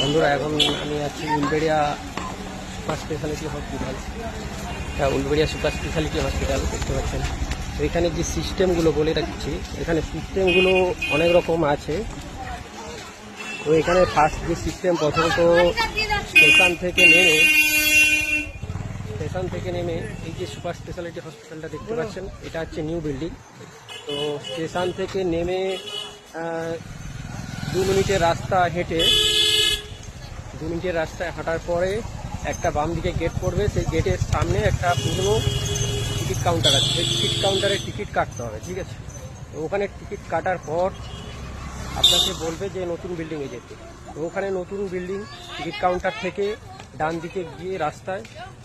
বন্ধুরা, এখন আমি আছি উলবেড়িয়া সুপার স্পেশালিটি হসপিটাল হ্যাঁ উলবেড়িয়া সুপার স্পেশালিটি হসপিটাল দেখতে পাচ্ছেন। এখানে যে সিস্টেমগুলো বলে রাখছি, এখানে সিস্টেমগুলো অনেক রকম আছে। তো এখানে ফার্স্ট যে সিস্টেম প্রথমত স্টেশন থেকে নেমে, স্টেশন থেকে নেমে এই যে সুপার স্পেশালিটি হসপিটালটা দেখতে পাচ্ছেন, এটা হচ্ছে নিউ বিল্ডিং তো স্টেশন থেকে নেমে দু মিনিটের রাস্তা হেঁটে দু মিনিটের রাস্তায় হাঁটার পরে একটা বাম দিকে গেট পড়বে। সেই গেটের সামনে একটা পুরনো টিকিট কাউন্টার আছে। সেই টিকিট কাউন্টারে টিকিট কাটতে হবে, ঠিক আছে? তো ওখানে টিকিট কাটার পর আপনাকে বলবে যে, নতুন বিল্ডিংয়ে যেতে। তো ওখানে নতুন বিল্ডিং টিকিট কাউন্টার থেকে ডান দিকে গিয়ে রাস্তায়,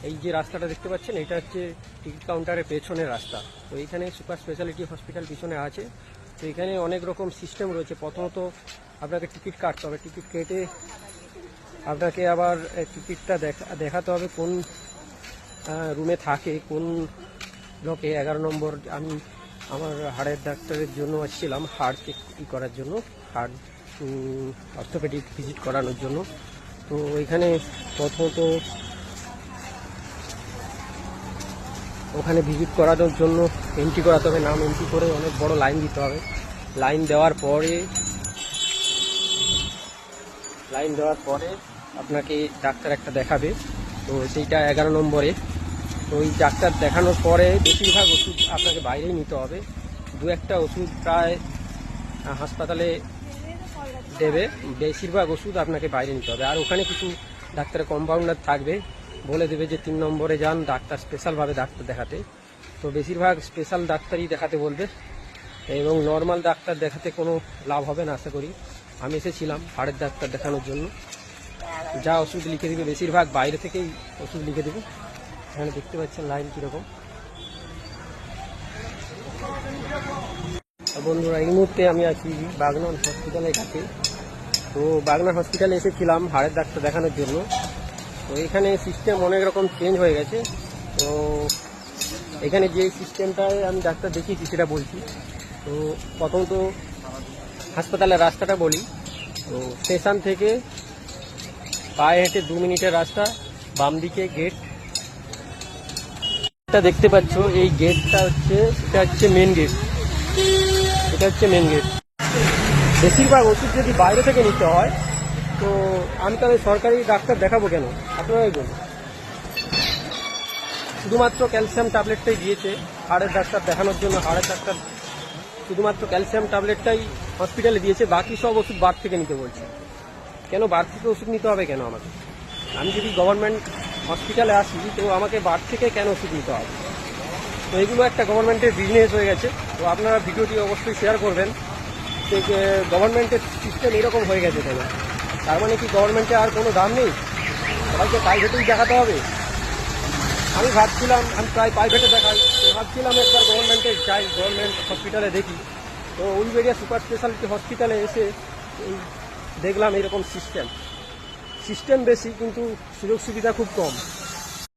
এই যে রাস্তাটা দেখতে পাচ্ছেন, এটা হচ্ছে টিকিট কাউন্টারের পেছনের রাস্তা। তো এইখানে সুপার স্পেশালিটি হসপিটাল পিছনে আছে। তো এখানে অনেক রকম সিস্টেম রয়েছে। প্রথমত আপনাকে টিকিট কাটতে হবে। টিকিট কেটে আপনাকে আবার টিকিটটা দেখা, দেখাতে হবে কোন রুমে থাকে, কোন ব্লকে এগারো নম্বর, আমি আমার হাড়ের ডাক্তারের জন্য আসছিলাম, হাড় চেক করার জন্য, হাড় অর্থোপেডিক ভিজিট করানোর জন্য। তো এখানে প্রথমত ওখানে ভিজিট করানোর জন্য এন্ট্রি করাতে হবে, নাম এন্ট্রি করে অনেক বড় লাইন দিতে হবে। লাইন দেওয়ার পরে লাইন দেওয়ার পরে আপনাকে ডাক্তার একটা দেখাবে। তো সেইটা এগারো নম্বরে। তো ওই ডাক্তার দেখানোর পরে বেশিরভাগ ওষুধ আপনাকে বাইরেই নিতে হবে। দু একটা ওষুধ প্রায় হাসপাতালে দেবে। বেশিরভাগ ওষুধ আপনাকে বাইরে নিতে হবে। আর ওখানে কিছু ডাক্তারের কম্পাউন্ডার থাকবে। বলে দেবে যে তিন নম্বরে যান, ডাক্তার স্পেশালভাবে ডাক্তার দেখাতে। তো বেশিরভাগ স্পেশাল ডাক্তারই দেখাতে বলবে। এবং নর্মাল ডাক্তার দেখাতে কোনো লাভ হবে না, আশা করি। আমি এসেছিলাম, হাড়ের ডাক্তার দেখানোর জন্য। যা ওষুধ লিখে দিবে, বেশিরভাগ বাইরে থেকেই ওষুধ লিখে দেবে। এখানে দেখতে পাচ্ছেন লাইন কীরকম। বন্ধুরা, এই মুহূর্তে আমি আছি বাগনান হসপিটালের কাছে। তো বাগনান হসপিটালে এসেছিলাম হাড়ের ডাক্তার দেখানোর জন্য। তো এখানে সিস্টেম অনেক রকম চেঞ্জ হয়ে গেছে। তো এখানে যে সিস্টেমটায় আমি ডাক্তার দেখিয়েছি, সেটা বলছি। তো প্রথমত হাসপাতালের রাস্তাটা বলি। তো স্টেশন থেকে পায়ে হেঁটে দু মিনিটের রাস্তা, বাম দিকে গেট এটা দেখতে পাচ্ছ, এই গেটটা হচ্ছে, এটা হচ্ছে মেন গেট এটা হচ্ছে মেন গেট বেশিরভাগ ওষুধ যদি বাইরে থেকে নিতে হয়, তো আমি তাহলে সরকারি ডাক্তার দেখাবো কেন? আপনারাই বলুন। শুধুমাত্র ক্যালসিয়াম ট্যাবলেটটাই দিয়েছে, হাড়ের ডাক্তার দেখানোর জন্য হাড়ের ডাক্তার। শুধুমাত্র ক্যালসিয়াম ট্যাবলেটটাই হসপিটালে দিয়েছে, বাকি সব ওষুধ বার থেকে নিতে বলছে। কেন বার থেকে ওষুধ নিতে হবে কেন আমাকে? আমি যদি গভর্নমেন্ট হসপিটালে আসি, তো আমাকে বার থেকে কেন ওষুধ নিতে হবে? তো এগুলো একটা গভর্নমেন্টের বিজনেস হয়ে গেছে। তো আপনারা ভিডিওটি অবশ্যই শেয়ার করবেন। যে গভর্নমেন্টের সিস্টেম এরকম হয়ে গেছে কেন? তার মানে কি গভর্নমেন্টে আর কোনো দাম নেই? সবাইকে প্রাইভেটেই দেখাতে হবে? আমি ভাবছিলাম, আমি প্রায় প্রাইভেটে দেখাই। ভাবছিলাম একবার গভর্নমেন্টে যাই গভর্নমেন্ট হসপিটালে দেখি। তো উলবেড়িয়া সুপার স্পেশালিটি হসপিটালে এসে দেখলাম এরকম সিস্টেম সিস্টেম বেশি কিন্তু সুযোগ সুবিধা খুব কম।